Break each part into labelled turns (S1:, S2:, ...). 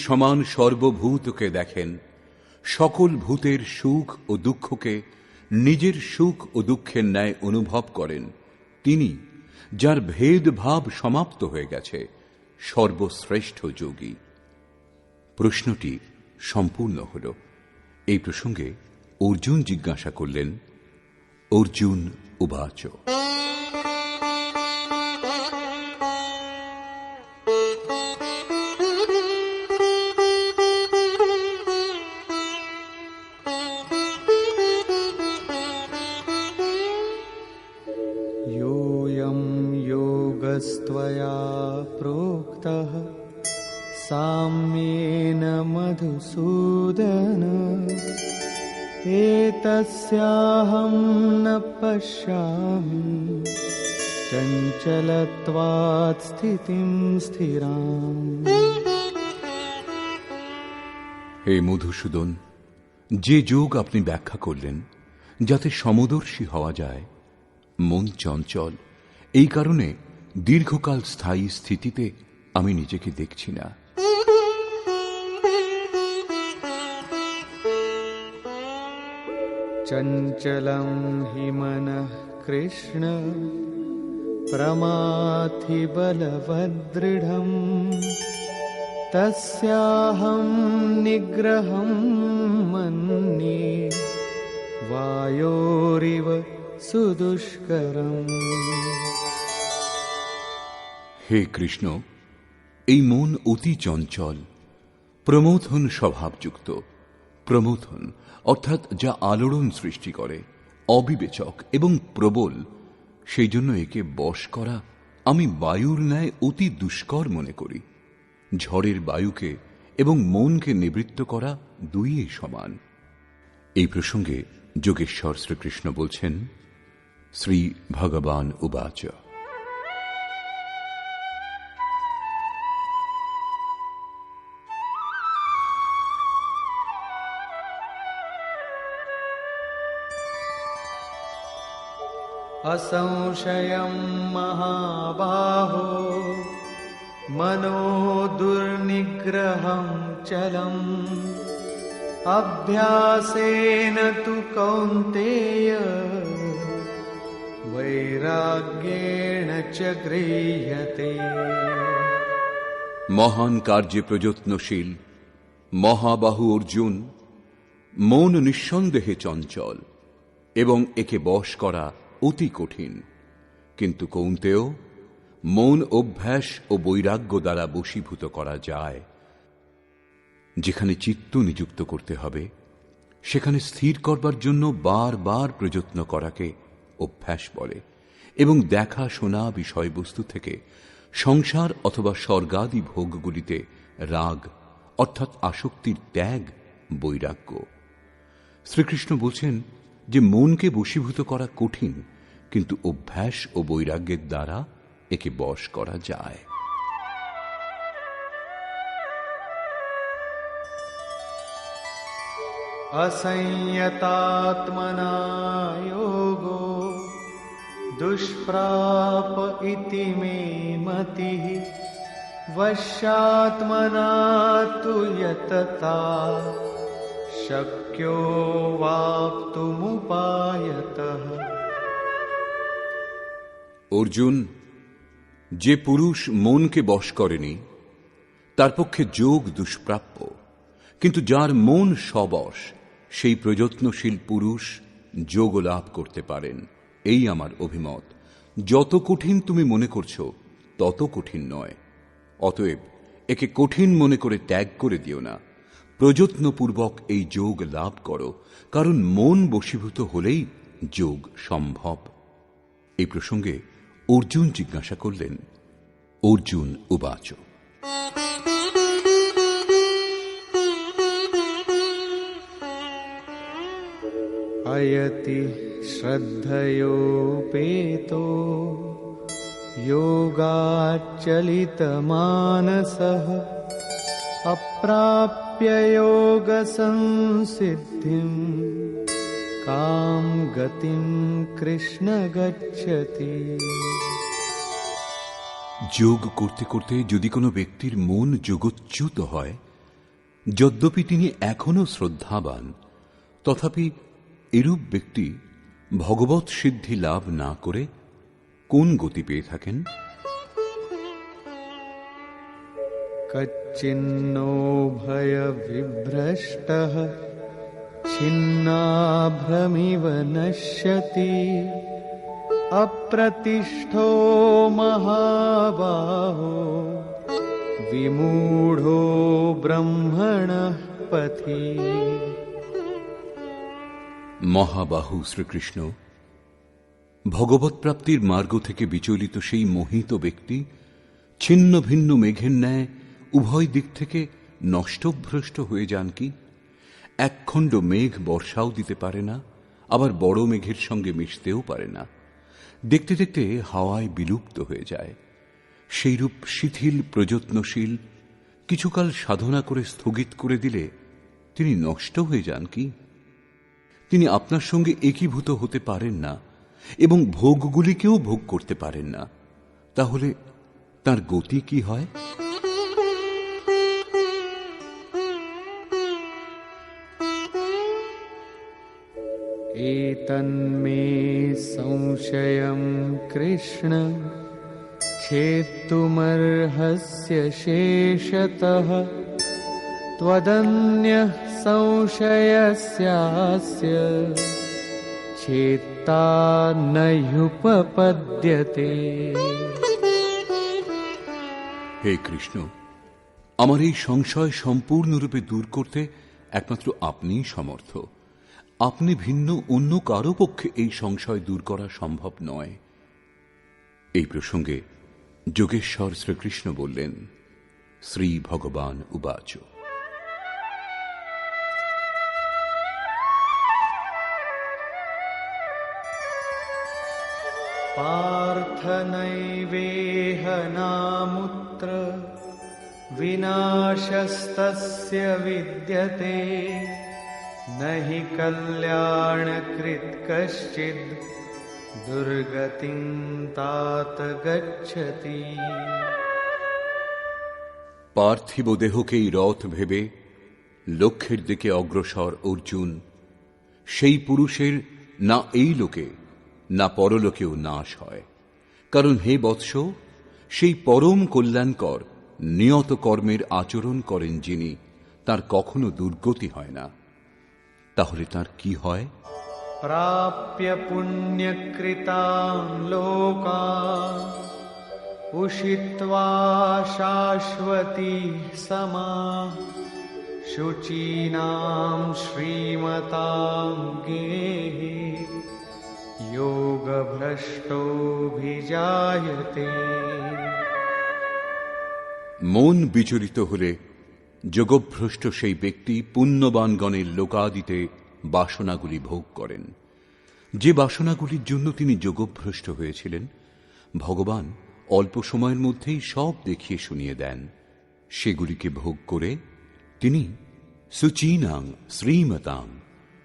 S1: সমান সর্বভূতকে দেখেন, সকল ভূতের সুখ ও দুঃখকে নিজের সুখ ও দুঃখের ন্যায় অনুভব করেন। তিনি, যার ভেদভাব সমাপ্ত হয়ে গেছে, সর্বশ্রেষ্ঠ যোগী। প্রশ্নটি সম্পূর্ণ হল, এই প্রসঙ্গে অর্জুন জিজ্ঞাসা করলেন, অর্জুন, উবাচ।
S2: योऽयं योगस्त्वया प्रोक्तः साम्येन मधुसूदन एतस्याहं न पश्यामि चञ्चलत्वात् स्थितिं स्थिराम्
S1: হে মধুসূদন যে যোগ আপনি ব্যাখ্যা করলেন যাতে সমদর্শী হওয়া যায় মন চঞ্চল এই কারণে দীর্ঘকাল স্থায়ী স্থিতিতে আমি নিজেকে দেখছি না
S2: चञ्चलं हि मनः कृष्ण प्रमाथि बलवदृढम् तस्याहं निग्रहं मन्ये वायोरिव সুদুষ্করম।
S1: হে কৃষ্ণ, এই মন অতি চঞ্চল, প্রমোথন স্বভাবযুক্ত। প্রমোথন অর্থাৎ যা আলোড়ন সৃষ্টি করে, অবিবেচক এবং প্রবল, সেই জন্য একে বশ করা আমি বায়ুর ন্যায় অতি দুষ্কর মনে করি। ঝড়ের বায়ুকে এবং মনকে নিবৃত্ত করা দুইয়ে সমান। এই প্রসঙ্গে যোগেশ্বর শ্রীকৃষ্ণ বলছেন श्री भगवान उवाच
S2: असंशय महाबाहो मनो दुर्निग्रह चलम। अभ्यासेन तु कौंतेय বৈরাগ্যেণ চ
S1: মহান কার্যে প্রযত্নশীল, মহাবাহু অর্জুন, মন নিঃসন্দেহে চঞ্চল এবং একে বশ করা অতি কঠিন। কিন্তু কৌন্তেও মন অভ্যাস ও বৈরাগ্য দ্বারা বশীভূত করা যায়। যেখানে চিত্ত নিযুক্ত করতে হবে, সেখানে স্থির করবার জন্য বারবার প্রযত্ন করাকে অভ্যাস বলে এবং দেখা শোনা বিষয়বস্তু থেকে সংসার অথবা স্বর্গাদি ভোগগুলিতে রাগ অর্থাৎ আসক্তির ত্যাগ বৈরাগ্য শ্রীকৃষ্ণ বলছেন যে মনকে বশীভূত করা কঠিন কিন্তু অভ্যাস ও বৈরাগ্যের দ্বারা একে বশ করা যায়
S2: असंयतात्मना योगो दुष्प्राप इति मे मतिः वश्यात्मना तु यतता शक्यो वाप्तुमुपायतः
S1: অর্জুন যে পুরুষ মনকে বশ করেনি তার পক্ষে যোগ দুষ্প্রাপ্য কিন্তু যার মন সবশ সেই প্রযত্নশীল পুরুষ যোগ লাভ করতে পারেন এই আমার অভিমত। যত কঠিন তুমি মনে করছ, তত কঠিন নয়। অতএব, একে কঠিন মনে করে ত্যাগ করে দিও না। প্রযত্নপূর্বক এই যোগ লাভ করো, কারণ মন বশীভূত হলেই যোগ সম্ভব। এই প্রসঙ্গে অর্জুন জিজ্ঞাসা করলেন, অর্জুন, উবাচ।
S2: আয়তি श्रद्धयोपेतो योगाच्चलितमानसः अप्राप्य योगसंसिद्धिम् कां गतिं कृष्ण गच्छति
S1: যোগ করতে করতে যদি কোনো ব্যক্তির মন যোগচ্যুত হয় যদ্যপি তিনি এখনও শ্রদ্ধাবান তথাপি এরূপ ব্যক্তি ভগবত সিদ্ধি লাভ না করে কোন গতি পেয়ে থাকেন
S2: कच्चिन्नो भयविभ्रष्टः छिन्नाभ्रमिव नश्यति अप्रतिष्ठो महाबाहो विमूढो ब्रह्मणः पथि
S1: মহাবাহু শ্রীকৃষ্ণ, ভগবত প্রাপ্তির মার্গ থেকে বিচলিত সেই মোহিত ব্যক্তি ছিন্ন ভিন্ন মেঘের ন্যায় উভয় দিক থেকে নষ্টভ্রষ্ট হয়ে যান কি? একখণ্ড মেঘ বর্ষাও দিতে পারে না, আবার বড় মেঘের সঙ্গে মিশতেও পারে না। দেখতে দেখতে হাওয়ায় বিলুপ্ত হয়ে যায়। সেইরূপ শিথিল, প্রযত্নশীল, কিছুকাল সাধনা করে স্থগিত করে দিলে তিনি নষ্ট হয়ে যান কি? তিনি আপনার সঙ্গে একীভূত হতে পারেন না এবং ভোগগুলিকেও ভোগ করতে পারেন না তাহলে তার গতি কি হয়
S2: एतन्मे संशयं कृष्ण छेत्तुमर्हस्य शेषतः त्वदन्यः संशयस्यास्य चेत्ता न ह्युपपद्यते
S1: হে কৃষ্ণ আমার এই সংশয় সম্পূর্ণরূপে দূর করতে একমাত্র আপনিই সমর্থ আপনি ভিন্ন অন্য কারো পক্ষে এই সংশয় দূর করা সম্ভব নয় এই প্রসঙ্গে যোগেশ্বর শ্রীকৃষ্ণ বললেন শ্রী ভগবান উবাচ
S2: पार्थनैवेह नामुत्र विनाशस्तस्य विद्यते न हि कल्याणकृत् कश्चिद् दुर्गतिं तात गच्छति
S1: পার্থিব দেহকেই রথ ভেবে লক্ষ্যের দিকে অগ্রসর অর্জুন সেই পুরুষের না এই লোকে না পরলোকেও নাশ হয়। কারণ হে বৎস, সেই পরম কল্যাণকর, নিয়ত কর্মের আচরণ করেন যিনি, তার কখনো দুর্গতি হয় না। তাহলে তার কি হয়?
S2: প্রাপ্য পুণ্যকৃতাম লোকা, উষিত্বা শাশ্বতী সমা, শুচীনাম শ্রীমতাম গেহে। যোগভ্রষ্টভিজায়তে
S1: মন বিচলিত হলে যোগভ্রষ্ট সেই ব্যক্তি পুণ্যবানগণের লোকাদিতে বাসনাগুলি ভোগ করেন। যে বাসনাগুলির জন্য তিনি যোগভ্রষ্ট হয়েছিলেন, ভগবান অল্প সময়ের মধ্যেই সব দেখিয়ে শুনিয়ে দেন। সেগুলিকে ভোগ করে তিনি সুচীনাং, শ্রীমতাং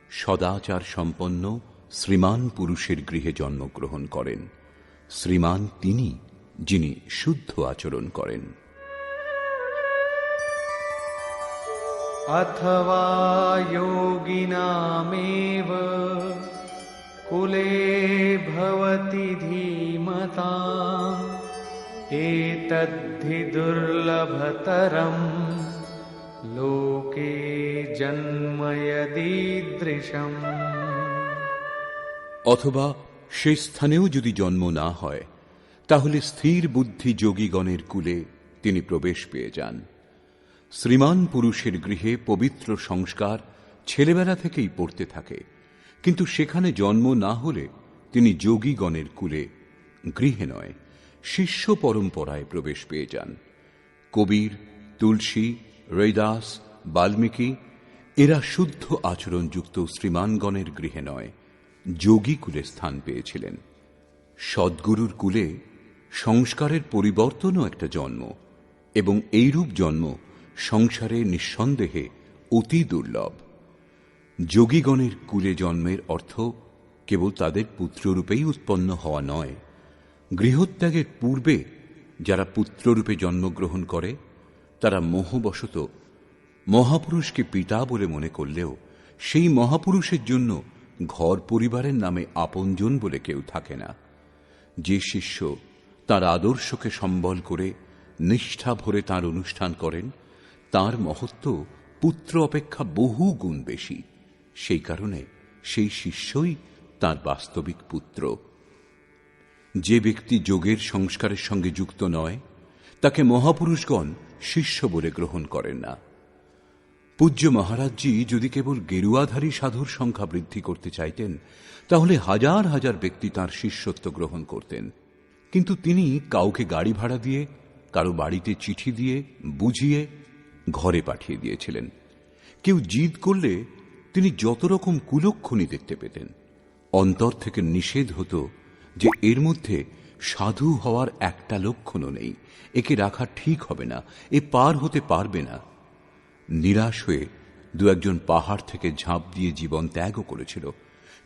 S1: সদাচার সম্পন্ন শ্রীমান পুরুষের গৃহে জন্মগ্রহণ করেন শ্রীমান তিনি যিনি শুদ্ধ আচরণ করেন
S2: अथवा योगिनामेव कुले भवति धीमता एतद्धि दुर्लभतरम् लोके जन्म यदीदृशम्
S1: অথবা সে স্থানেও যদি জন্ম না হয়, তাহলে স্থির বুদ্ধি যোগীগণের কুলে তিনি প্রবেশ পেয়ে যান। শ্রীমান পুরুষের গৃহে পবিত্র সংস্কার ছেলেবেলা থেকেই পড়তে থাকে, কিন্তু সেখানে জন্ম না হলে তিনি যোগীগণের কুলে গৃহে নয়, শিষ্য পরম্পরায় প্রবেশ পেয়ে যান। কবির, তুলসী, রৈদাস, বাল্মীকি, এরা শুদ্ধ আচরণযুক্ত শ্রীমানগণের গৃহে নয়। যোগী কুলে স্থান পেয়েছিলেন। সদ্গুরুর কুলে সংস্কারের পরিবর্তনও একটা জন্ম এবং এইরূপ জন্ম সংসারে নিঃসন্দেহে অতি দুর্লভ। যোগীগণের কুলে জন্মের অর্থ কেবল তাদের পুত্ররূপেই উৎপন্ন হওয়া নয়, গৃহত্যাগের পূর্বে যারা পুত্ররূপে জন্মগ্রহণ করে, তারা মোহবশত মহাপুরুষকে পিতা বলে মনে করলেও সেই মহাপুরুষের জন্য ঘর পরিবারের নামে আপনজন বলে কেউ থাকে না। যে শিষ্য তার আদর্শকে সম্বল করে নিষ্ঠা ভরে তার অনুষ্ঠান করেন, তার মহত্ব পুত্র অপেক্ষা বহু গুণ বেশি। সেই কারণে সেই শিষ্যই তার বাস্তবিক পুত্র। যে ব্যক্তি যোগের সংস্কারের সঙ্গে যুক্ত নয়, তাকে মহাপুরুষগণ শিষ্য বলে গ্রহণ করেন না। পূজ্য মহারাজজি যদি কেবল গেরুয়াধারী সাধুর সংখ্যা বৃদ্ধি করতে চাইতেন, তাহলে হাজার হাজার ব্যক্তি তার শিষ্যত্ব গ্রহণ করতেন। কিন্তু তিনি কাউকে গাড়ি ভাড়া দিয়ে, কারও বাড়িতে চিঠি দিয়ে, বুঝিয়ে ঘরে পাঠিয়ে দিয়েছিলেন। কেউ জিদ করলে তিনি যত রকম কুলক্ষণী দেখতে পেতেন। অন্তর থেকে নিষেধ হতো যে এর মধ্যে সাধু হওয়ার একটা লক্ষণও নেই। একে রাখা ঠিক হবে না, এ পার হতে পারবে না। নিরাশ হয়ে দু একজন পাহাড় থেকে ঝাঁপ দিয়ে জীবন ত্যাগও করেছিল।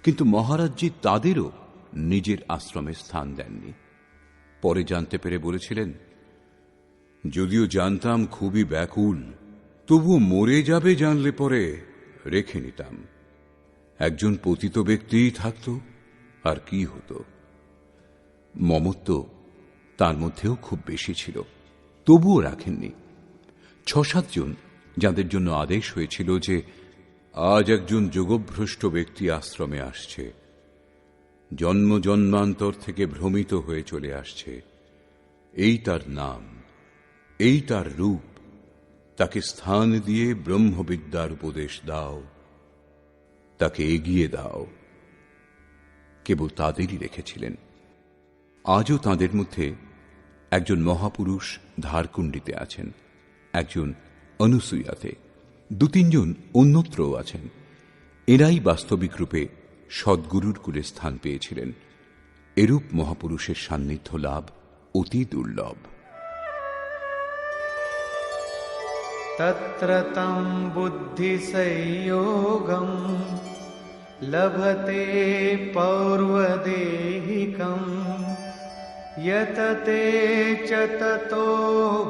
S1: কিন্তু মহারাজজি তাদেরও নিজের আশ্রমে স্থান দেননি। পরে জানতে পেরে বলেছিলেন, যদিও জানতাম খুবই ব্যাকুল, তবু মরে যাবে জানলে পরে রেখে নিতাম। একজন পতিত ব্যক্তিই থাকত, আর কি হতো? মমত্ব তার মধ্যেও খুব বেশি ছিল, তবুও রাখেননি। ছ সাতজন যাদের জন্য আদেশ হয়েছিল যে আজ একজন যোগভ্রষ্ট ব্যক্তি আশ্রমে আসছে, জন্ম জন্মান্তর থেকে ভ্রমিত হয়ে চলে আসছে। এই তার নাম, এই তার রূপ, তাকে স্থান দিয়ে ব্রহ্মবিদ্যার উপদেশ দাও, তাকে এগিয়ে দাও। কেবল তাদেরই রেখেছিলেন। আজও তাদের মধ্যে একজন মহাপুরুষ ধারকুণ্ডিতে আছেন, একজন অনুসূয়াতে দু তিনজন অন্যত্রও আছেন এরাই বাস্তবিক রূপে সদ্গুরুর কুলে স্থান পেয়েছিলেন এরূপ মহাপুরুষের সান্নিধ্য লাভ অতি দুর্লভ
S2: तत्र तं बुद्धिसंयोगम् लभते पौर्वदेहिकम् यतते च ततो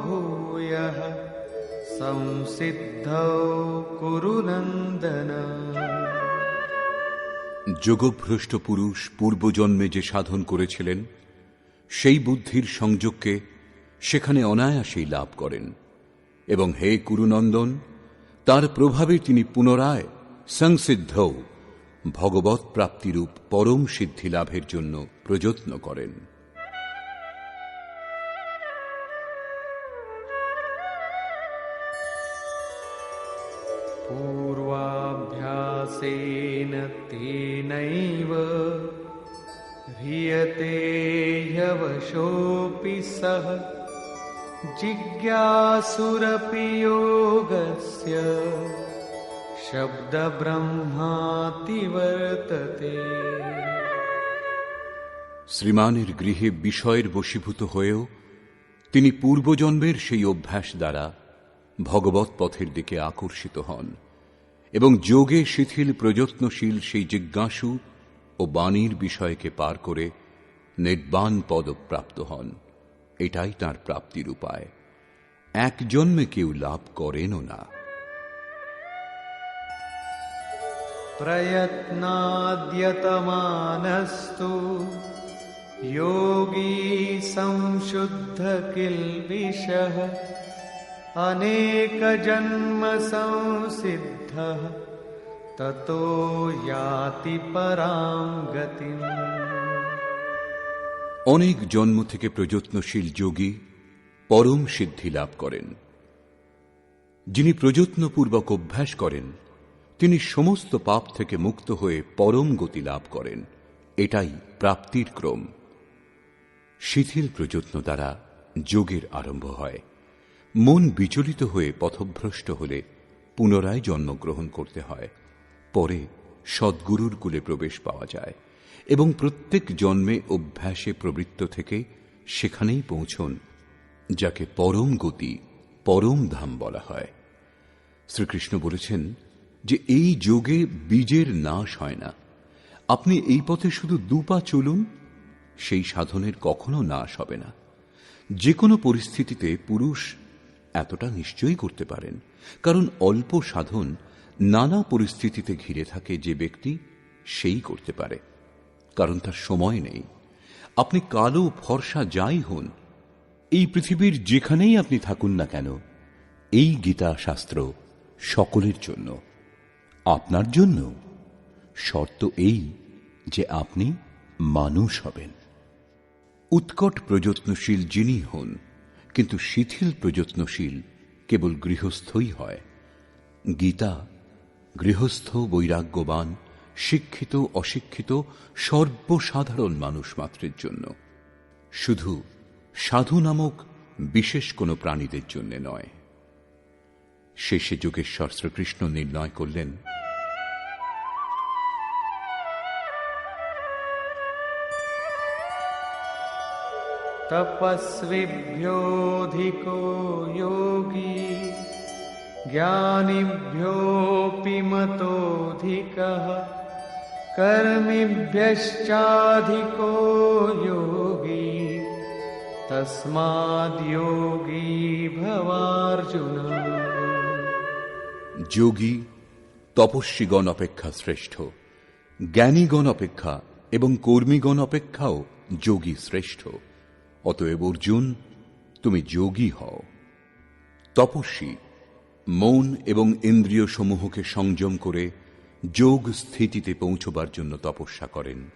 S2: भूयः संसिद्धौ कुरु नन्दन
S1: যোগভ্রষ্ট পুরুষ পূর্বজন্মে যে সাধন করেছিলেন সেই বুদ্ধির সংযোগকে সেখানে অনায়াসেই লাভ করেন এবং হে কুরুনন্দন তার প্রভাবে তিনি পুনরায় সংসিদ্ধ ভগবত প্রাপ্তিরূপ পরম সিদ্ধি লাভের জন্য প্রযত্ন করেন
S2: पूर्वाभ्यासेन तेनैव ह्रियते ह्यवशोऽपि सः जिज्ञासुरपि योगस्य शब्दब्रह्माति वर्तते
S1: শ্রীমানের গৃহে বিষয়ের বশীভূত হয়েও তিনি পূর্বজন্মের সেই অভ্যাস দ্বারা ভগবত পথের দিকে আকর্ষিত হন এবং যোগে শিথিল প্রযত্নশীল সেই জিজ্ঞাসু ও বাণীর বিষয়কে পার করে নির্বাণ পদপ্রাপ্ত হন এটাই তার প্রাপ্তির উপায় এক জন্মে কেউ লাভ করেনও না
S2: प्रयत्नाद्यतमानस्तु योगी संशुद्धकिल्बिषः अनेकजन्मसंसिद्धः ततो याति परां गतिम्
S1: অনেক জন্ম থেকে প্রযত্নশীল যোগী পরম সিদ্ধি লাভ করেন যিনি প্রযত্নপূর্বক অভ্যাস করেন তিনি সমস্ত পাপ থেকে মুক্ত হয়ে পরম গতি লাভ করেন এটাই প্রাপ্তির ক্রম শিথিল প্রযত্ন দ্বারা যোগের আরম্ভ হয় মন বিচলিত হয়ে পথভ্রষ্ট হলে পুনরায় জন্মগ্রহণ করতে হয়। পরে সদ্গুরুর কুলে প্রবেশ পাওয়া যায় এবং প্রত্যেক জন্মে অভ্যাসে প্রবৃত্ত থেকে সেখানেই পৌঁছন, যাকে পরম গতি, পরম ধাম বলা হয়। শ্রীকৃষ্ণ বলেছেন যে এই যোগে বীজের নাশ হয় না। আপনি এই পথে শুধু দুপা চলুন, সেই সাধনের কখনো নাশ হবে না। যে কোনো পরিস্থিতিতে পুরুষ এতটা নিশ্চয়ই করতে পারেন। কারণ অল্প সাধন নানা পরিস্থিতিতে ঘিরে থাকে যে ব্যক্তি সেই করতে পারে। কারণ তার সময় নেই। আপনি কালো, ফর্সা যাই হন, এই পৃথিবীর যেখানেই আপনি থাকুন না কেন, এই গীতা শাস্ত্র সকলের জন্য, আপনার জন্য। শর্ত এই যে আপনি মানুষ হবেন। উৎকট প্রযত্নশীল যিনি হন কিন্তু শিথিল প্রযত্নশীল, কেবল গৃহস্থই হয়। গীতা, গৃহস্থ বৈরাগ্যবান, শিক্ষিত, অশিক্ষিত, সর্বসাধারণ মানুষ মাত্রের জন্য। শুধু সাধু নামক বিশেষ কোনো প্রাণীদের জন্য নয়। শেষে যোগেশ্বর শ্রীকৃষ্ণ নির্ণয় করলেন
S2: तपस्विभ्योऽधिको योगी ज्ञानिभ्योऽपि मतोऽधिकः कर्मिभ्यश्चाधिको योगी तस्माद्योगी भवार्जुन
S1: যোগী তপস্বীগণ অপেক্ষা শ্রেষ্ঠ জ্ঞানীগণ অপেক্ষা এবং কর্মীগণ অপেক্ষাও যোগী শ্রেষ্ঠ অতএব অর্জুন, তুমি যোগী হও। তপস্বী, মন এবং ইন্দ্রিয় সমূহকে সংযম করে যোগ স্থিতিতে পৌঁছবার জন্য তপস্যা করেন।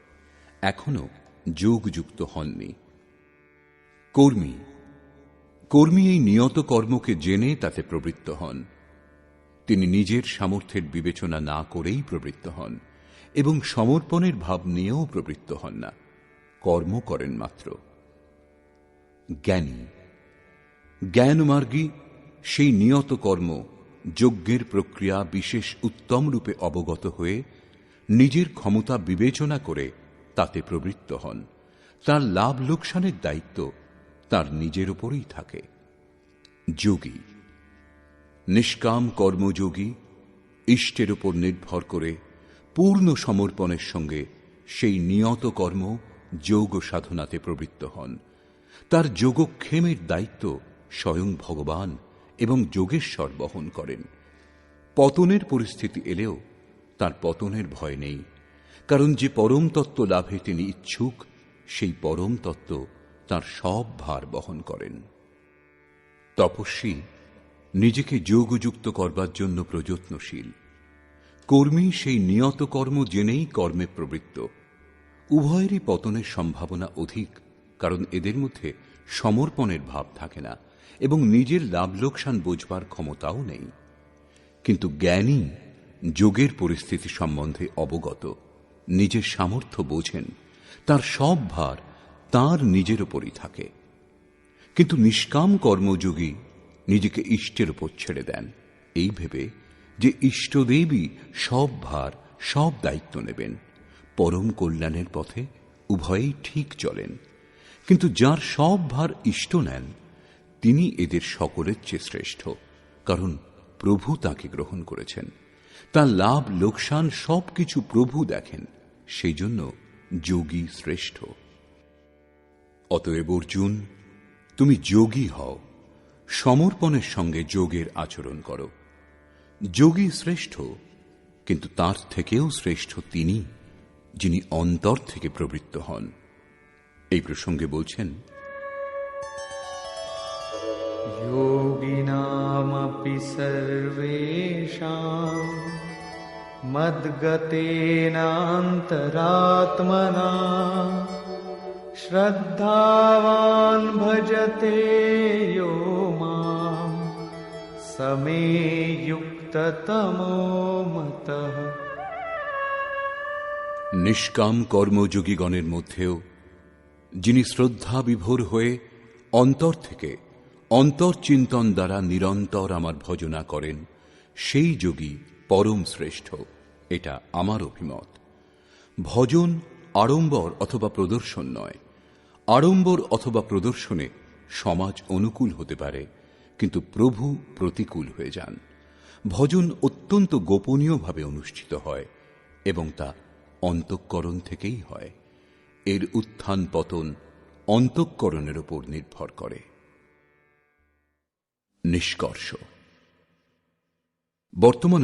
S1: এখনও যোগযুক্ত হননি। কর্মী কর্মী এই নিয়ত কর্মকে জেনে তাতে প্রবৃত্ত হন। তিনি নিজের সামর্থ্যের বিবেচনা না করেই প্রবৃত্ত হন এবং সমর্পণের ভাব নিয়েও প্রবৃত্ত হন না। কর্ম করেন মাত্র। জ্ঞানী। জ্ঞানমার্গী সেই নিয়ত কর্ম, যজ্ঞের প্রক্রিয়া বিশেষ উত্তম রূপে অবগত হয়ে নিজের ক্ষমতা বিবেচনা করে তাতে প্রবৃত্ত হন। তার লাভ লোকসানের দায়িত্ব তার নিজের উপরেই থাকে। যোগী। নিষ্কাম কর্মযোগী ইষ্টের উপর নির্ভর করে পূর্ণ সমর্পণের সঙ্গে সেই নিয়ত কর্ম যোগ সাধনাতে প্রবৃত্ত হন। তার যোগক্ষেমের দায়িত্ব স্বয়ং ভগবান এবং যোগেশ্বর বহন করেন। পতনের পরিস্থিতি এলেও তার পতনের ভয় নেই, কারণ যে পরম তত্ত্ব লাভে তিনি ইচ্ছুক, সেই পরম তত্ত্ব তার সব ভার বহন করেন। তপস্বী নিজেকে যোগযুক্ত করবার জন্য প্রযত্নশীল। কর্মী সেই নিয়ত কর্ম জেনেই কর্মে প্রবৃত্ত। উভয়েরই পতনের সম্ভাবনা অধিক। কারণ এদের মধ্যে সমর্পণের ভাব থাকে না এবং নিজের লাভ লোকসান বোঝবার ক্ষমতাও নেই। কিন্তু জ্ঞানী যোগের পরিস্থিতি সম্বন্ধে অবগত, নিজের সামর্থ্য বোঝেন, তার সব ভার তার নিজের ওপরই থাকে। কিন্তু নিষ্কাম কর্মযোগী নিজেকে ইষ্টের উপর ছেড়ে দেন। এই ভেবে যে ইষ্টদেবী সব ভার, সব দায়িত্ব নেবেন, পরম কল্যাণের পথে উভয়েই ঠিক চলেন। কিন্তু যার সব ভার ইষ্ট নেন, তিনি এদের সকলের চেয়ে শ্রেষ্ঠ, কারণ প্রভু তাকে গ্রহণ করেছেন। তার লাভ, লোকসান সবকিছু প্রভু দেখেন সেই জন্য যোগী শ্রেষ্ঠ। অতএব অর্জুন, তুমি যোগী হও, সমর্পণের সঙ্গে যোগের আচরণ করো। যোগী শ্রেষ্ঠ, কিন্তু তার থেকেও শ্রেষ্ঠ তিনি, যিনি অন্তর থেকে প্রবৃত্ত হন। এই প্রসঙ্গে বলছেন
S2: योगिनामपि सर्वेषाम् मद्गतेनान्तरात्मना श्रद्धावान् भजते यो माम् समे युक्ततमो मतः
S1: নিষ্কাম কর্মযোগীগণের মধ্যেও যিনি শ্রদ্ধা বিভোর হয়ে অন্তর থেকে অন্তর্চিন্তন দ্বারা নিরন্তর আমার ভজনা করেন, সেই যোগী পরম শ্রেষ্ঠ, এটা আমার অভিমত। ভজন আড়ম্বর অথবা প্রদর্শন নয়, আড়ম্বর অথবা প্রদর্শনে সমাজ অনুকূল হতে পারে, কিন্তু প্রভু প্রতিকূল হয়ে যান। ভজন অত্যন্ত গোপনীয়ভাবে অনুষ্ঠিত হয় এবং তা অন্তঃকরণ থেকেই হয়। এর উত্থান পতন অন্তঃকরণের উপর নির্ভর করে। নিষ্কর্ষ। বর্তমান